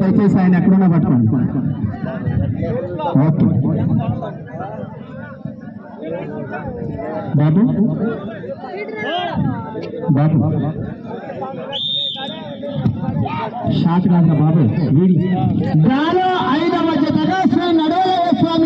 దయచేసి ఆయన ఎక్కడున్నా పట్టుకోండి. బాబు? బాబు? షాక్ రాసిన బాబు. వీడి ఐదవ జతగా శ్రీ నడవల స్వామి.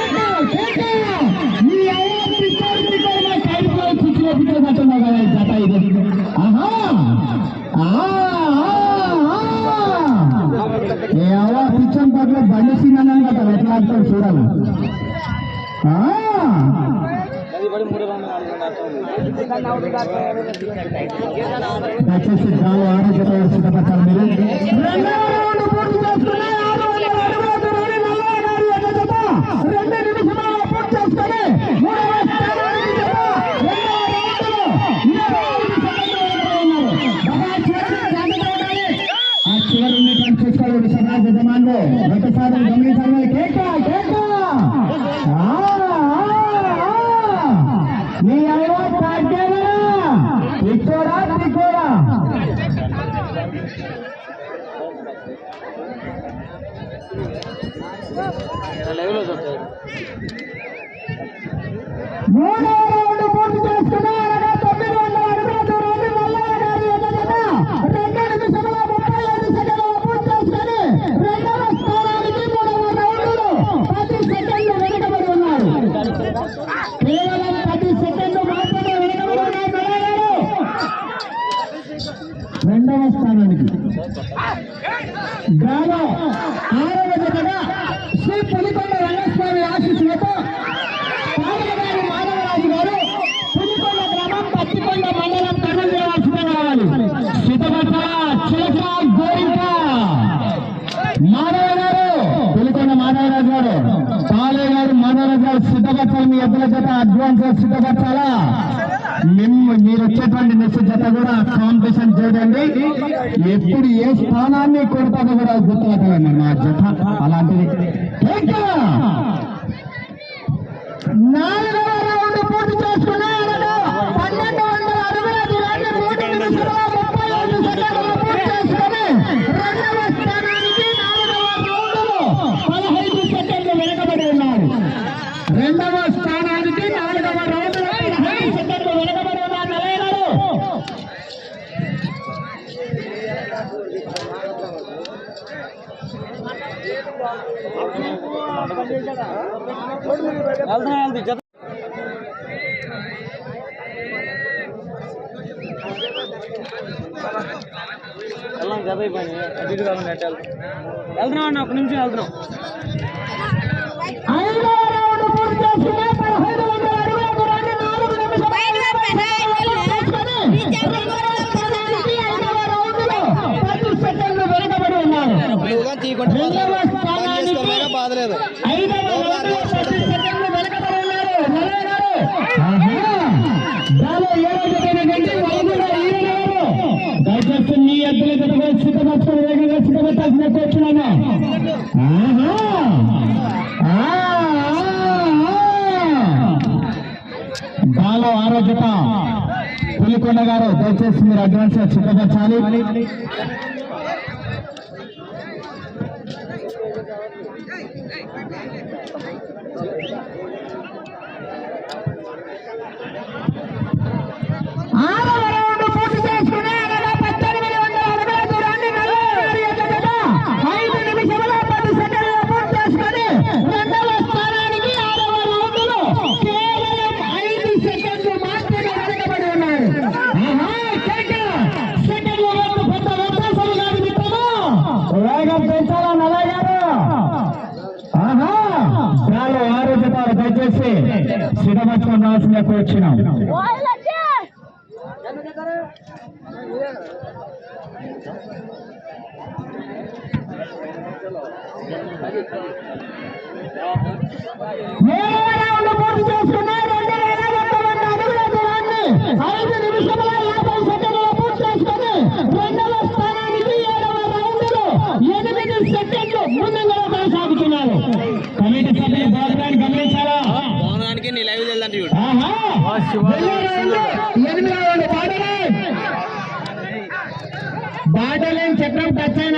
దయచేసి గాలి ఆరోగ్య తయారు సిద్ధపరచాలి మీరు చివరి ఉన్నటువంటి చూసుకోవాలి సమాజ యజమానులు గతసారి గమనించాలి కేక్. లైవ్లో చూస్తారు రెండవ స్థానానికి. గ్రామ. ఎద్దుల చేత అడ్వాన్స్ సిద్ధపరచాలా? మేము మీరు వచ్చేటువంటి నెక్స్ట్ జత కూడా కాంపిటీషన్ చేయండి ఎప్పుడు ఏ స్థానాన్ని కొడతారో కూడా గుర్తుపట్టలేమన్న జత. అలాంటిది. దెబ్బ అయిపోయింది అటు ఇటు కాకుండా అట్ట వెళ్తున్నాం అన్న ఒక నిమిషం వెళ్తున్నాం. తీయకుండా బాధలేదు చేసినట్టు బాలో ఆరోగ్యత. పులికొండ గారు దయచేసి మీరు అడ్వాన్స్ సిద్ధపరచాలి దరఖాస్తులకు వచ్చినాం. పూర్తి చేసుకున్న రెండు పూర్తి చేసుకుని రెండవ స్థానానికి ఏడవ రౌండ్లో ముందు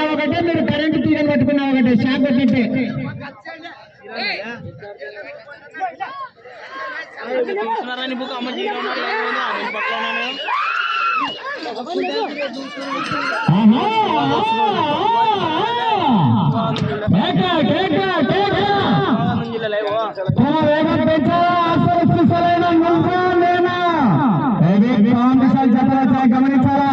పట్టుకున్నా ఒకటే మీరు కరెంటు తీగలు పట్టుకున్నా ఒకటే షాక్ కొట్టితే వేగం పెంచాలా? అసలు గమనించాలా?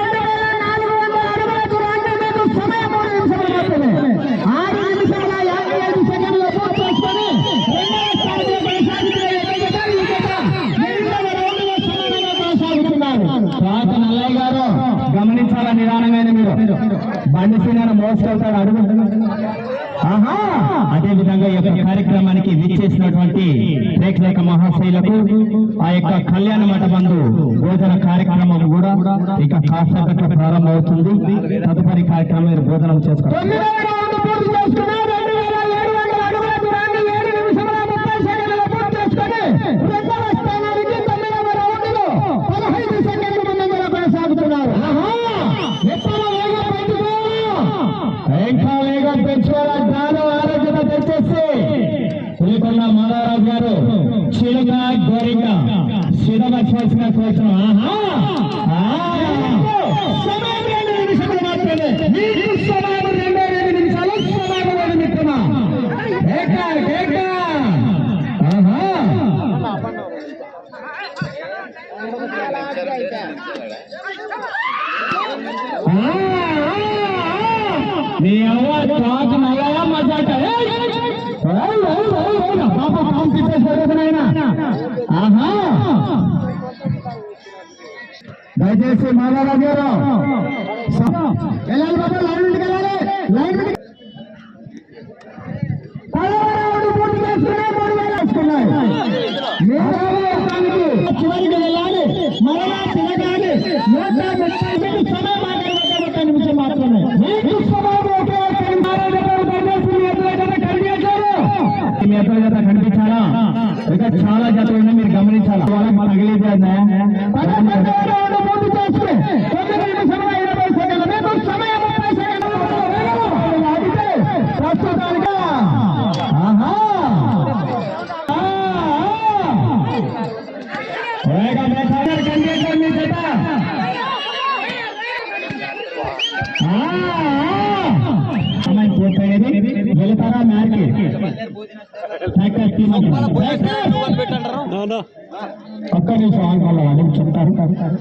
అదే విధంగా ఈ యొక్క కార్యక్రమానికి విచ్చేసినటువంటి ప్రేక్షక మహాశైలకు ఆ యొక్క కళ్యాణ మండపందు భోజన కార్యక్రమం కూడా ఇక కాసేపట్లో ప్రారంభమవుతుంది. తదుపరి కార్యక్రమం మీరు భోజనం చేసుకోవాలి. పాప కాంపిటీషన్ జరుగుతున్నాయినా ఆహా దయచేసి మాధవరావు గారు వెళ్ళాలి బాబు లైన్ నుండి వెళ్ళాలి లైన్ నుండి పదవ రౌండ్ పూర్తి చేసుకున్నాయి మూడు వేలు వేసుకున్నాయి మూడవ స్థానానికి చివరికి వెళ్ళాలి మరలా తిరగాలి నూట ముప్పై సెకండ్ సమయం ఉన్నాయి మీరు గమనించాలి వాళ్ళకి తగిలేదు పదకొండవ రౌండ్ పూర్తి చేసుకుని తొమ్మిది నిమిషముల ఇరవై సెకండ్లు మీకు సమయం ముప్పై సెకండ్లు ఆగితే ప్రస్తుతానికి ఆహా ఆ, ఆ. వేగం వేసారు కండిషన్ మీ జత ఆ, पक्का निशान का लगाने में चलता है